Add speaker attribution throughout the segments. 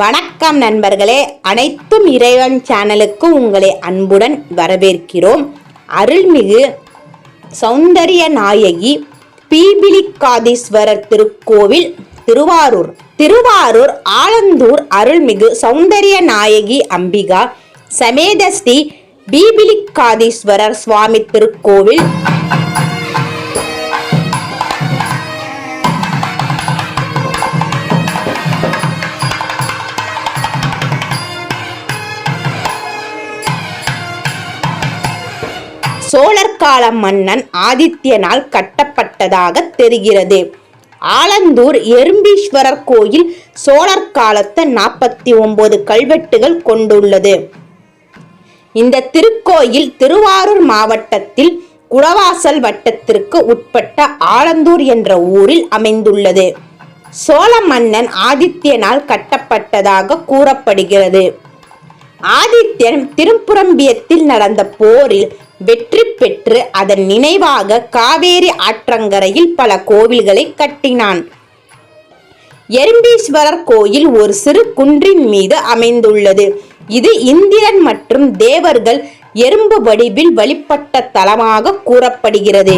Speaker 1: வணக்கம் நண்பர்களே. அனைத்தும் இறைவன் சேனலுக்கு உங்களை அன்புடன் வரவேற்கிறோம். அருள்மிகு சௌந்தரிய நாயகி பீபிலிக்காதீஸ்வரர் திருக்கோவில் திருவாரூர் திருவாரூர் ஆலந்தூர் அருள்மிகு சௌந்தரிய நாயகி அம்பிகா சமேத ஸ்ரீ பீபிலிக்காதீஸ்வரர் சுவாமி திருக்கோவில். சோழர் கால மன்னன் ஆதித்யனால் கட்டப்பட்டதாக தெரிகிறது. ஆலந்தூர் எறும்பீஸ்வரர் கோயில் சோழர் காலத்து நாற்பத்தி ஒன்பது கல்வெட்டுகள் கொண்டுள்ளது. இந்த திருக்கோயில் திருவாரூர் மாவட்டத்தில் குடவாசல் வட்டத்திற்கு உட்பட்ட ஆலந்தூர் என்ற ஊரில் அமைந்துள்ளது. சோழ மன்னன் ஆதித்யனால் கட்டப்பட்டதாக கூறப்படுகிறது. ஆதித்யன் திருப்புரம்பியத்தில் நடந்த போரில் வெற்றி பெற்று அதன் நினைவாக காவேரி ஆற்றங்கரையில் பல கோவில்களை கட்டினான். எறும்பீஸ்வரர் கோயில் ஒரு சிறு குன்றின் மீது அமைந்துள்ளது. இது இந்திரன் மற்றும் தேவர்கள் எறும்பு வடிவில் வழிபட்ட தலமாக கூறப்படுகிறது.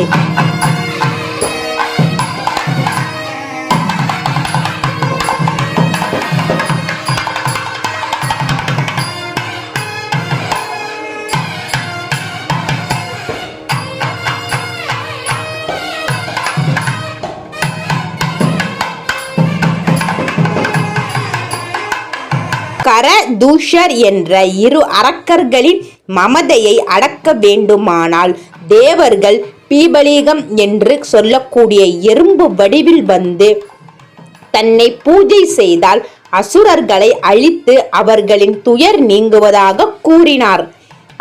Speaker 1: கரதூஷர் என்ற இரு அரக்கர்களின் மமதையை அடக்க வேண்டுமானால் தேவர்கள் பீபலீகம் என்று சொல்லக்கூடிய எறும்பு வடிவில் வந்து தன்னை பூஜை செய்தால் அசுரர்களை அழித்து அவர்களின் துயர் நீங்குவதாக கூறினார்.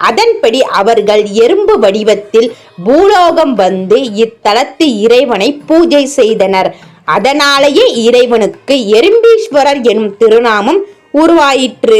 Speaker 1: அதன்படி அவர்கள் எறும்பு வடிவத்தில் பூலோகம் வந்து இத்தலத்து இறைவனை பூஜை செய்தனர். அதனாலேயே இறைவனுக்கு எறும்பீஸ்வரர் எனும் திருநாமம் உருவாயிற்று.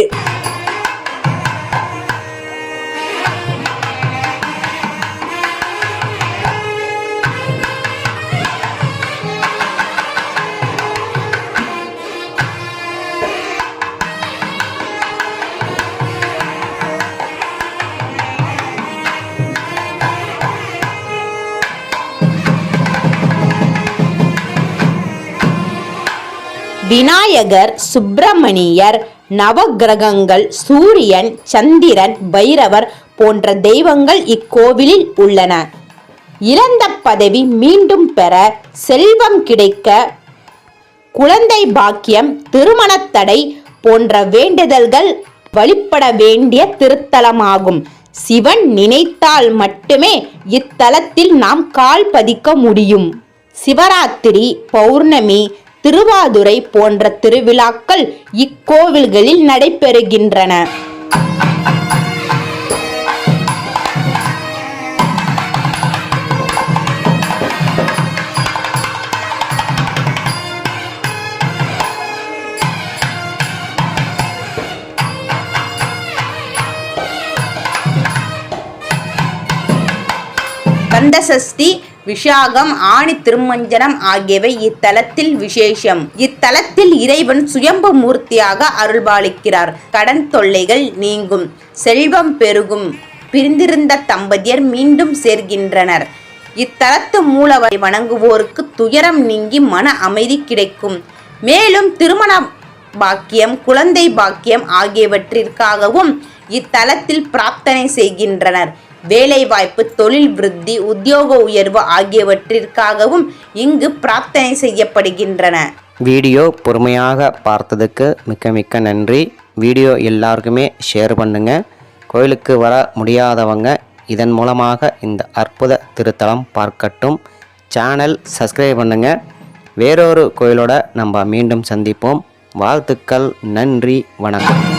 Speaker 1: விநாயகர் சுப்பிரமணியர் நவக்கிரகங்கள் சூரியன் சந்திரன் பைரவர் போன்ற தெய்வங்கள் இக்கோவிலில் உள்ளன. இழந்த பதவி மீண்டும் பெற செல்வம் கிடைக்க குழந்தை பாக்கியம் திருமணத் தடை போன்ற வேண்டுதல்கள் வழிபட வேண்டிய திருத்தலமாகும். சிவன் நினைத்தால் மட்டுமே இத்தலத்தில் நாம் கால் பதிக்க முடியும். சிவராத்திரி பௌர்ணமி திருவாதுரை போன்ற திருவிழாக்கள் இக்கோவில்களில் நடைபெறுகின்றன. கந்தசஷ்டி விஷாகம் ஆணி திருமஞ்சனம் ஆகியவை இத்தலத்தில் விசேஷம். இத்தலத்தில் இறைவன் சுயம்பு மூர்த்தியாக அருள்பாலிக்கிறார். கடன் தொல்லைகள் நீங்கும். செல்வம் பெருகும். பிரிந்திருந்த தம்பதியர் மீண்டும் சேர்கின்றனர். இத்தலத்து மூலவரை வணங்குவோருக்கு துயரம் நீங்கி மன அமைதி கிடைக்கும். மேலும் திருமண பாக்கியம் குழந்தை பாக்கியம் ஆகியவற்றிற்காகவும் இத்தலத்தில் பிரார்த்தனை செய்கின்றனர். வேலைவாய்ப்பு தொழில் விருத்தி உத்தியோக உயர்வு ஆகியவற்றிற்காகவும் இங்கு பிரார்த்தனை செய்யப்படுகின்றன.
Speaker 2: வீடியோ பொறுமையாக பார்த்ததுக்கு மிக்க மிக்க நன்றி. வீடியோ எல்லாருக்குமே ஷேர் பண்ணுங்கள் கோயிலுக்கு வர முடியாதவங்க இதன் மூலமாக இந்த அற்புத திருத்தலம் பார்க்கட்டும். சேனல் சப்ஸ்கிரைப் பண்ணுங்கள் வேறொரு கோயிலோட நம்ம மீண்டும் சந்திப்போம். வாழ்த்துக்கள் நன்றி வணக்கம்.